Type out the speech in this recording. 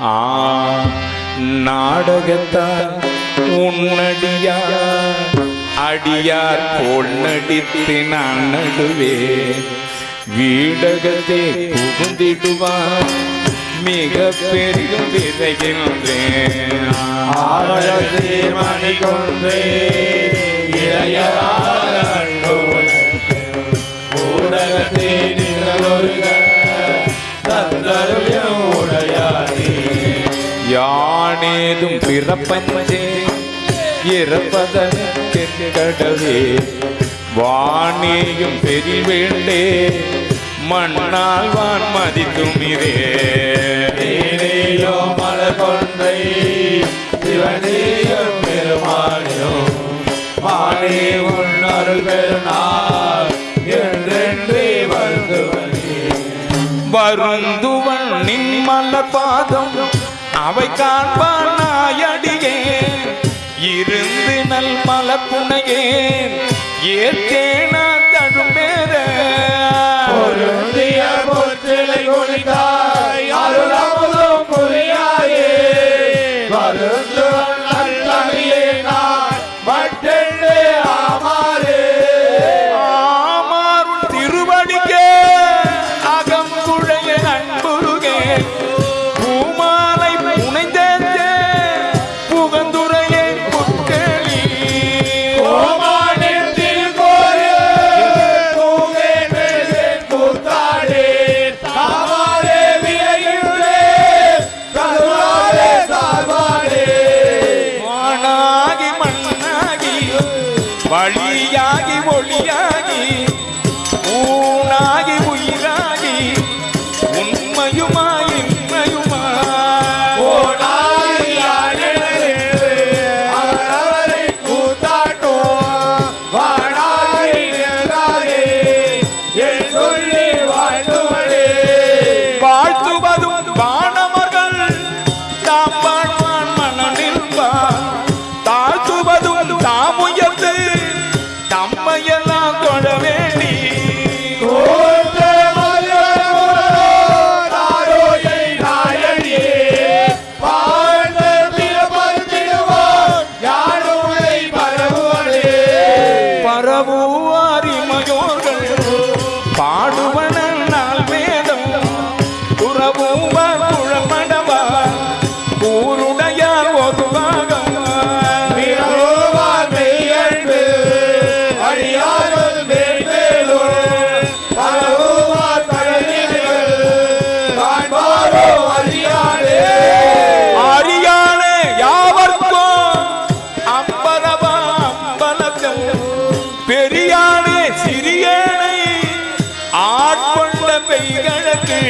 ஆ நாடகத்தார் உன்னடியா அடியார் போல் நடித்து நான் நடுவே வீடகத்தை புகுந்திடுவார் மிக பெரிய விதைகின்றேன் மணி கொன்றே இளையராக யானேதும் பிறப்பஞ்சே இறப்பதற்கடவே வாணியும் பெரி வேண்டே மண்ணால் வான் மதித்துமிரே. மலர் கொன்றை சிவனேயும் பெருமானியும் மானே உன் அருள் பெருநாள் என்றென்றே வருந்துவனே. வருந்துவன் நின் மலர் பாதம் அவை காண்பான் நாயடியேன் இருந்து நல் மலப்புனையேன் ஏற்கேனா தடுமேற பொருந்திய பொற்றிலை குளித்தாய் வாழ்த்தும் உறவும் குழம்படவா ஊருடையார் ஒதுவாக பெரியானே சிறியனை ஆட்கொண்ட பெய்களுக்கு